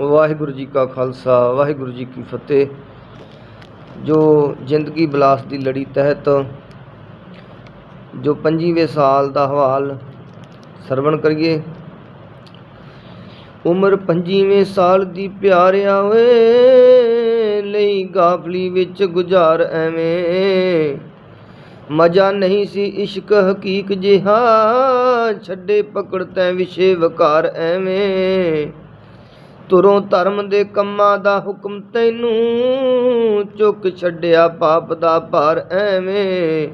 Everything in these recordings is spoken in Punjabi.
ਵਾਹਿਗੁਰੂ ਜੀ ਕਾ ਖਾਲਸਾ, ਵਾਹਿਗੁਰੂ ਜੀ ਕੀ ਫਤਿਹ। ਜੋ ਜ਼ਿੰਦਗੀ ਬਲਾਸ ਦੀ ਲੜੀ ਤਹਿਤ ਜੋ 25ਵੇਂ ਸਾਲ ਦਾ ਹਵਾਲ ਸਰਵਣ ਕਰੀਏ, ਉਮਰ 25ਵੇਂ ਸਾਲ ਦੀ ਪਿਆਰਿਆ ਓਏ, ਲਈ ਗਾਫਲੀ ਵਿੱਚ ਗੁਜ਼ਾਰ ਐਵੇਂ। ਮਜ਼ਾ ਨਹੀਂ ਸੀ ਇਸ਼ਕ ਹਕੀਕ ਜਿਹਾ, ਛੱਡੇ ਪਕੜ ਤੈ ਵਿਸ਼ੇ ਵਕਾਰ ਐਵੇਂ। ਤੁਰੋਂ ਧਰਮ ਦੇ ਕੰਮਾਂ ਦਾ ਹੁਕਮ ਤੈਨੂੰ ਚੁੱਕ ਛੱਡਿਆ ਪਾਪ ਦਾ ਭਾਰ ਐਵੇਂ।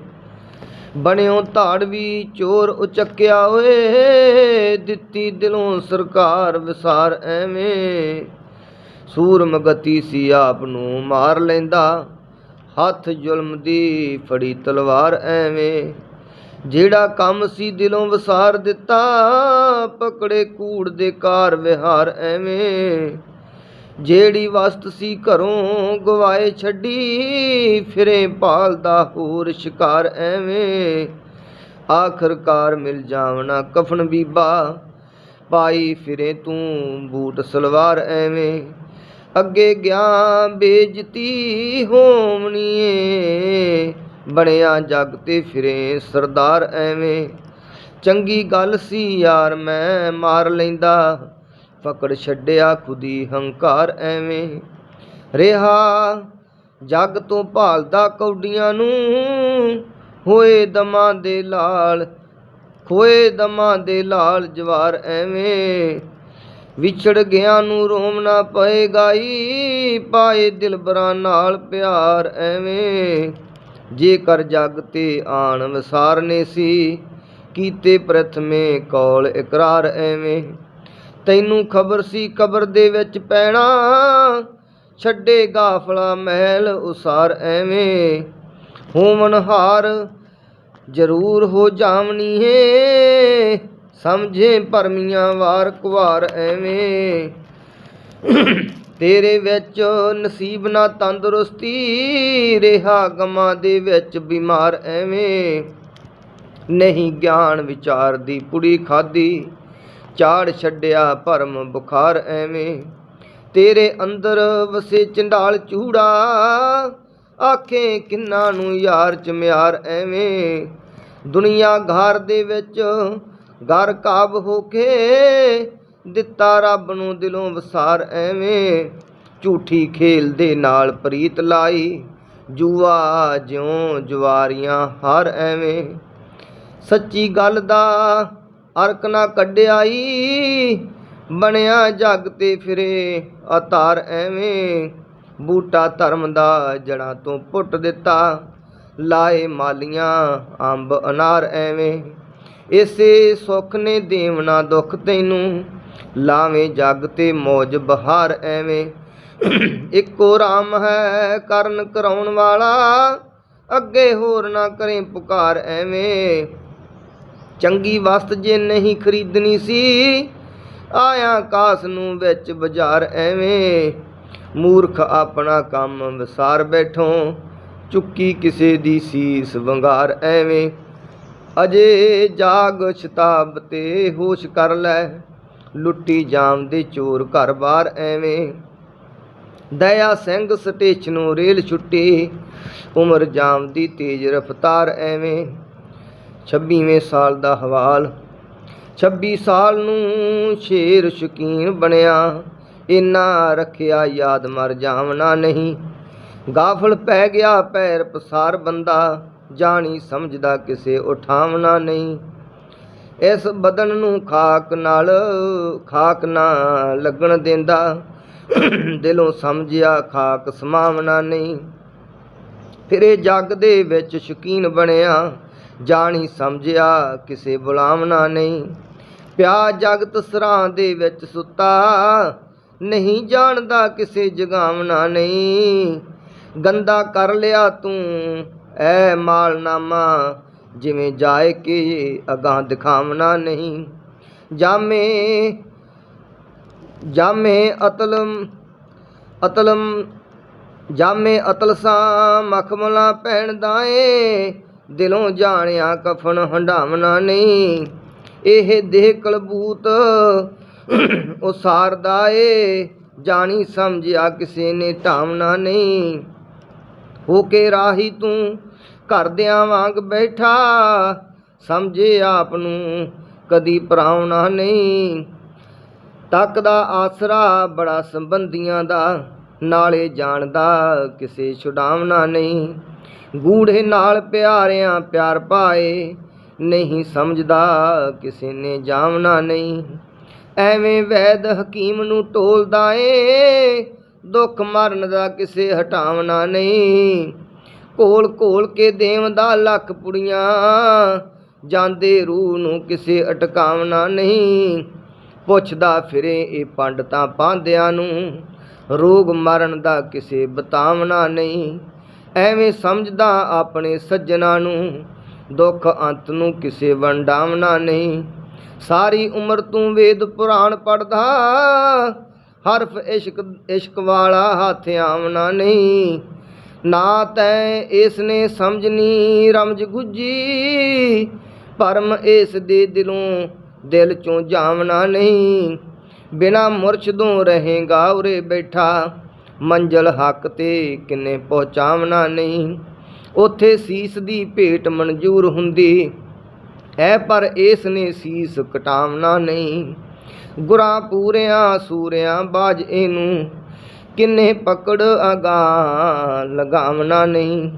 ਬਣਿਓ ਧਾੜਵੀ ਚੋਰ ਉਚੱਕਿਆ ਓਏ, ਦਿੱਤੀ ਦਿਲੋਂ ਸਰਕਾਰ ਵਿਸਾਰ ਐਵੇਂ। ਸੂਰਮ ਗਤੀ ਸੀ ਆਪ ਨੂੰ ਮਾਰ ਲੈਂਦਾ, ਹੱਥ ਜ਼ੁਲਮ ਦੀ ਫੜੀ ਤਲਵਾਰ ਐਵੇਂ। ਜਿਹੜਾ ਕੰਮ ਸੀ ਦਿਲੋਂ ਵਸਾਰ ਦਿੱਤਾ, ਪਕੜੇ ਕੂੜ ਦੇ ਕਾਰ ਵਿਹਾਰ ਐਵੇਂ। ਜਿਹੜੀ ਵਸਤ ਸੀ ਘਰੋਂ ਗਵਾਏ ਛੱਡੀ, ਫਿਰੇ ਭਾਲਦਾ ਹੋਰ ਸ਼ਿਕਾਰ ਐਵੇਂ। ਆਖਰਕਾਰ ਮਿਲ ਜਾਵਣਾ ਕਫਨ ਬੀਬਾ, ਪਾਈ ਫਿਰੇ ਤੂੰ ਬੂਟ ਸਲਵਾਰ ਐਵੇਂ। ਅੱਗੇ ਗਿਆ ਬੇਜਤੀ ਹੋਵਣੀਏ। ਬਣਿਆ ਜੱਗ ਤੇ ਫਿਰੇ ਸਰਦਾਰ ਐਵੇਂ। ਚੰਗੀ ਗੱਲ ਸੀ ਯਾਰ, ਮੈਂ ਮਾਰ ਲੈਂਦਾ। ਫਕੜ ਛੱਡਿਆ ਖੁਦੀ ਹੰਕਾਰ ਐਵੇਂ। ਰਿਹਾ ਜੱਗ ਤੋਂ ਭਾਲਦਾ ਕੌਡੀਆਂ ਨੂੰ। ਹੋਏ ਦਮਾਂ ਦੇ ਲਾਲ, ਖੋਏ ਦਮਾਂ ਦੇ ਲਾਲ ਜਵਾਰ ਐਵੇਂ। ਵਿਛੜ ਗਿਆ ਨੂੰ ਰੋਮਣਾ ਪਏਗਾ ਈ ਪਾਏ ਦਿਲਬਰਾਂ ਨਾਲ ਪਿਆਰ ਐਵੇਂ। ਜੇਕਰ ਜੱਗ ਤੇ ਆਣ ਵਿਸਾਰਨੇ ਸੀ, ਕੀਤੇ ਪ੍ਰਥਮੇ ਕੌਲ ਇਕਰਾਰ ਐਵੇਂ। ਤੈਨੂੰ ਖਬਰ ਸੀ ਕਬਰ ਦੇ ਵਿੱਚ ਪੈਣਾ, ਛੱਡੇ ਗਾਫਲਾ ਮਹਿਲ ਉਸਾਰ ਐਵੇਂ। ਹੋਮਨ ਹਾਰ ਜ਼ਰੂਰ ਹੋ ਜਾਵਣੀ ਏ ਸਮਝੇ ਭਰਮੀਆਂ ਵਾਰ ਕੁਵਾਰ ਐਵੇਂ। ਤੇਰੇ ਵਿੱਚ ਨਸੀਬ ਨਾ ਤੰਦਰੁਸਤੀ, ਰਿਹਾ ਗਮਾਂ ਦੇ ਵਿੱਚ ਬਿਮਾਰ ਐਵੇਂ। ਨਹੀਂ ਗਿਆਨ ਵਿਚਾਰ ਦੀ ਪੁੜੀ ਖਾਦੀ ਚਾੜ ਛੱਡਿਆ ਭਰਮ ਬੁਖਾਰ ਐਵੇਂ। ਤੇਰੇ ਅੰਦਰ ਵਸੇ ਚੰਡਾਲ ਚੂੜਾ, ਆਖੇ ਕਿੰਨਾ ਨੂੰ ਯਾਰ ਚਮਿਆਰ ਐਵੇਂ। ਦੁਨੀਆ ਘਰ ਦੇ ਵਿੱਚ ਘਰ ਕਾਬ ਹੋ ਕੇ ਦਿੱਤਾ ਰੱਬ ਨੂੰ ਦਿਲੋਂ ਵਸਾਰ ਐਵੇਂ। ਝੂਠੀ ਖੇਲ ਦੇ ਨਾਲ ਪ੍ਰੀਤ ਲਾਈ। ਜੂਆ ਜਿਉਂ ਜਵਾਰੀਆਂ ਹਰ ਐਵੇਂ। ਸੱਚੀ ਗੱਲ ਦਾ ਅਰਕ ਨਾ ਕੱਢਿਆਈ। ਬਣਿਆ ਜੱਗ ਤੇ ਫਿਰੇ ਅਤਾਰ ਐਵੇਂ। ਬੂਟਾ ਧਰਮ ਦਾ ਜੜਾਂ ਤੋਂ ਪੁੱਟ ਦਿੱਤਾ। ਲਾਏ ਮਾਲੀਆਂ ਅੰਬ ਅਨਾਰ ਐਵੇਂ। ਇਸੇ ਸੁੱਖ ਨੇ ਦੇਵਨਾ ਦੁੱਖ ਤੈਨੂੰ। ਲਾਵੇਂ ਜੱਗ ਤੇ ਮੌਜ ਬਹਾਰ ਐਵੇਂ। ਇੱਕੋ ਰਾਮ ਹੈ ਕਰਨ ਕਰਾਉਣ ਵਾਲਾ, ਅੱਗੇ ਹੋਰ ਨਾ ਕਰੇ ਪੁਕਾਰ ਐਵੇਂ। ਚੰਗੀ ਵਸਤ ਜੇ ਨਹੀਂ ਖਰੀਦਣੀ ਸੀ, ਆਇਆ ਕਾਸ ਨੂੰ ਵਿੱਚ ਬਾਜ਼ਾਰ ਐਵੇਂ। ਮੂਰਖ ਆਪਣਾ ਕੰਮ ਵਿਸਾਰ ਬੈਠੋ, ਚੁੱਕੀ ਕਿਸੇ ਦੀ ਸੀਸ ਵੰਗਾਰ ਐਵੇਂ। ਅਜੇ ਜਾਗ ਸ਼ਤਾਬ ਤੇ ਹੋਸ਼ ਕਰ ਲੈ ਲੁੱਟੀ ਜਾਮ ਦੇ ਚੋਰ ਘਰ-ਬਾਰ ਐਵੇਂ। ਦਇਆ ਸਿੰਘ ਸਟੇਸ਼ਨੋਂ ਰੇਲ ਛੁੱਟੀ, ਉਮਰ ਜਾਮ ਦੀ ਤੇਜ਼ ਰਫ਼ਤਾਰ ਐਵੇਂ। 26ਵੇਂ ਸਾਲ ਦਾ ਹਵਾਲ 26 ਸਾਲ ਨੂੰ ਸ਼ੇਰ ਸ਼ਕੀਨ ਬਣਿਆ। ਇਨਾ ਰੱਖਿਆ ਯਾਦ ਮਰ ਜਾਵਣਾ ਨਹੀਂ। ਗਾਫਲ ਪੈ ਗਿਆ ਪੈਰ ਪਸਾਰ ਬੰਦਾ, ਜਾਣੀ ਸਮਝਦਾ ਕਿਸੇ ਉਠਾਵਣਾ ਨਹੀਂ। ਇਸ ਬਦਨ ਨੂੰ ਖਾਕ ਨਾਲ, ਖਾਕ ਨਾ ਲੱਗਣ ਦਿੰਦਾ। ਦਿਲੋਂ ਸਮਝਿਆ ਖਾਕ ਸਮਾਵਣਾ ਨਹੀਂ। ਫਿਰੇ ਜੱਗ ਦੇ ਵਿੱਚ ਸ਼ਕੀਨ ਬਣਿਆ। ਜਾਣੀ ਸਮਝਿਆ ਕਿਸੇ ਬੁਲਾਵਣਾ ਨਹੀਂ। ਪਿਆ ਜਗਤ ਸਰਾਂ ਦੇ ਵਿੱਚ ਸੁੱਤਾ। ਨਹੀਂ ਜਾਣਦਾ ਕਿਸੇ ਜਗਾਵਣਾ ਨਹੀਂ। ਗੰਦਾ ਕਰ ਲਿਆ ਤੂੰ, ਐ ਮਾਲਨਾਮਾ। ਜਿਵੇਂ ਜਾਏ ਕਿ ਅਗਾਂ ਦਿਖਾਵਣਾ ਨਹੀਂ। ਜਾਮੇ ਜਾਮੇ ਅਤਲਮ ਅਤਲਮ, ਜਾਮੇ ਅਤਲਸਾਂ ਮਖਮਲਾ ਪਹਿਣਦਾ ਏ ਦਿਲੋਂ ਜਾਣਿਆ ਕਫਨ ਹੰਡਾਵਣਾ ਨਹੀਂ। ਇਹ ਦੇਹ ਕਲਬੂਤ ਉਸਾਰਦਾ ਏ ਜਾਣੀ ਸਮਝਿਆ ਕਿਸੇ ਨੇ ਢਾਵਣਾ ਨਹੀਂ। ਹੋ ਕੇ ਰਾਹੀ ਤੂੰ ਘਰਦਿਆਂ ਵਾਂਗ ਬੈਠਾ। ਸਮਝੇ ਆਪ ਨੂੰ ਕਦੀ ਪਰਾਉਣਾ ਨਹੀਂ। ਤੱਕ ਦਾ ਆਸਰਾ ਬੜਾ ਸੰਬੰਧੀਆਂ ਦਾ, ਨਾਲੇ ਜਾਣਦਾ ਕਿਸੇ ਛੁਡਾਵਣਾ ਨਹੀਂ। ਗੂੜੇ ਨਾਲ ਪਿਆਰਿਆਂ ਪਿਆਰ ਪਾਏ, ਨਹੀਂ ਸਮਝਦਾ ਕਿਸੇ ਨੇ ਜਾਵਣਾ ਨਹੀਂ। ਐਵੇਂ ਵੈਦ ਹਕੀਮ ਨੂੰ ਟੋਲਦਾ ਏ, ਦੁੱਖ ਮਰਨ ਦਾ ਕਿਸੇ ਹਟਾਵਣਾ ਨਹੀਂ। ਘੋਲ ਘੋਲ ਕੇ ਦੇਵਦਾ ਲੱਖ ਪੁੜੀਆਂ। ਜਾਂਦੇ ਰੂਹ ਨੂੰ ਕਿਸੇ ਅਟਕਾਵਣਾ ਨਹੀਂ। ਪੁੱਛਦਾ ਫਿਰੇ ਇਹ ਪੰਡਤਾਂ ਪਾਂਦਿਆਂ ਨੂੰ। ਰੋਗ ਮਰਨ ਦਾ ਕਿਸੇ ਬਤਾਵਣਾ ਨਹੀਂ। ਐਵੇਂ ਸਮਝਦਾ ਆਪਣੇ ਸੱਜਣਾ ਨੂੰ। ਦੁੱਖ ਅੰਤ ਨੂੰ ਕਿਸੇ ਵੰਡਾਵਣਾ ਨਹੀਂ। ਸਾਰੀ ਉਮਰ ਤੂੰ ਵੇਦ ਪੁਰਾਣ ਪੜਦਾ ਹਰਫ ਇਸ਼ਕ ਇਸ਼ਕ ਵਾਲਾ ਹੱਥ ਆਵਣਾ ਨਹੀਂ। ਨਾ ਤੈ ਇਸ ਨੇ ਸਮਝਨੀ ਰਮਜ ਗੁੱਜੀ, ਪਰਮ ਇਸ ਦੇ ਦਿਲੋਂ ਦਿਲ ਚੋਂ ਜਾਵਣਾ ਨਹੀਂ। ਬਿਨਾ ਮੁਰਸ਼ਦੋਂ ਰਹੇਗਾ ਉਰੇ ਬੈਠਾ, ਮੰਜ਼ਲ ਹੱਕ ਤੇ ਕਿੰਨੇ ਪਹੁੰਚਾਵਣਾ ਨਹੀਂ। ਉਥੇ ਸੀਸ ਦੀ ਭੇਟ ਮਨਜ਼ੂਰ ਹੁੰਦੀ ਹੈ, ਪਰ ਇਸ ਨੇ ਸੀਸ ਕਟਾਵਣਾ ਨਹੀਂ। ਗੁਰਾਂ, ਪੂਰਿਆਂ, ਸੂਰਿਆਂ, ਬਾਜ ਇਹਨੂੰ ਕਿੰਨੇ ਪਕੜ ਅਗਾ ਲਗਾਵਣਾ ਨਹੀਂ।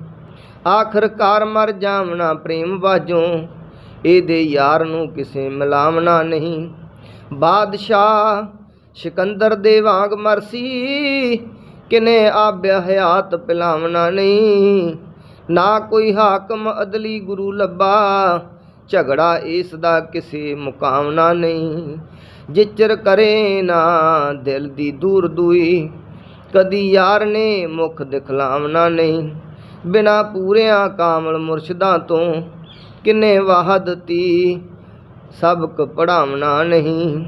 ਆਖਰਕਾਰ ਮਰ ਜਾਵਣਾ ਪ੍ਰੇਮ ਬਾਝੋਂ, ਇਹਦੇ ਯਾਰ ਨੂੰ ਕਿਸੇ ਮਿਲਾਵਣਾ ਨਹੀਂ। ਬਾਦਸ਼ਾਹ ਸਿਕੰਦਰ ਦੇ ਵਾਂਗ ਮਰਸੀ, ਕਿਨੇ ਆਬਿਆ ਹਯਾਤ ਪਿਲਾਵਣਾ ਨਹੀਂ। ਨਾ ਕੋਈ ਹਾਕਮ ਅਦਲੀ ਗੁਰੂ ਲੱਭਾ, ਝਗੜਾ ਇਸ ਦਾ ਕਿਸੇ ਮੁਕਾਮਨਾ ਨਹੀਂ। ਜਿਚਰ ਕਰੇ ਨਾ ਦਿਲ ਦੀ ਦੂਰ ਦੂਈ ਕਦੀ ਯਾਰ ਨੇ ਮੁਖ ਦਿਖਲਾਵਣਾ ਨਹੀਂ। ਬਿਨਾ ਪੂਰਿਆਂ ਕਾਮਲ ਮੁਰਸ਼ਿਦਾਂ ਤੋਂ ਕਿੰਨੇ ਵਾਹਦਤੀ ਸਬਕ ਪੜਾਵਣਾ ਨਹੀਂ।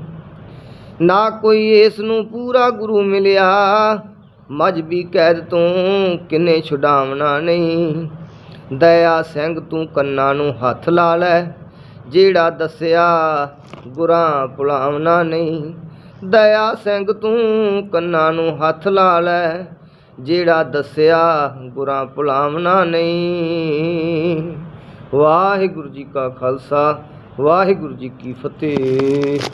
ਨਾ ਕੋਈ ਇਸ ਨੂੰ ਪੂਰਾ ਗੁਰੂ ਮਿਲਿਆ ਮਜਬੀ ਕੈਦ ਤੋਂ ਕਿੰਨੇ ਛੁਡਾਵਣਾ ਨਹੀਂ। ਦਇਆ ਸਿੰਘ ਤੂੰ ਕੰਨਾਂ ਨੂੰ ਹੱਥ ਲਾ ਲੈ, ਜਿਹੜਾ ਦੱਸਿਆ ਗੁਰਾਂ ਭੁਲਾਵਣਾ ਨਹੀਂ। ਦਇਆ ਸਿੰਘ ਤੂੰ ਕੰਨਾਂ ਨੂੰ ਹੱਥ ਲਾ ਲੈ, ਜਿਹੜਾ ਦੱਸਿਆ ਗੁਰਾਂ ਭੁਲਾਵਣਾ ਨਹੀਂ। ਵਾਹਿਗੁਰੂ ਜੀ ਕਾ ਖਾਲਸਾ, ਵਾਹਿਗੁਰੂ ਜੀ ਕੀ ਫਤਿਹ।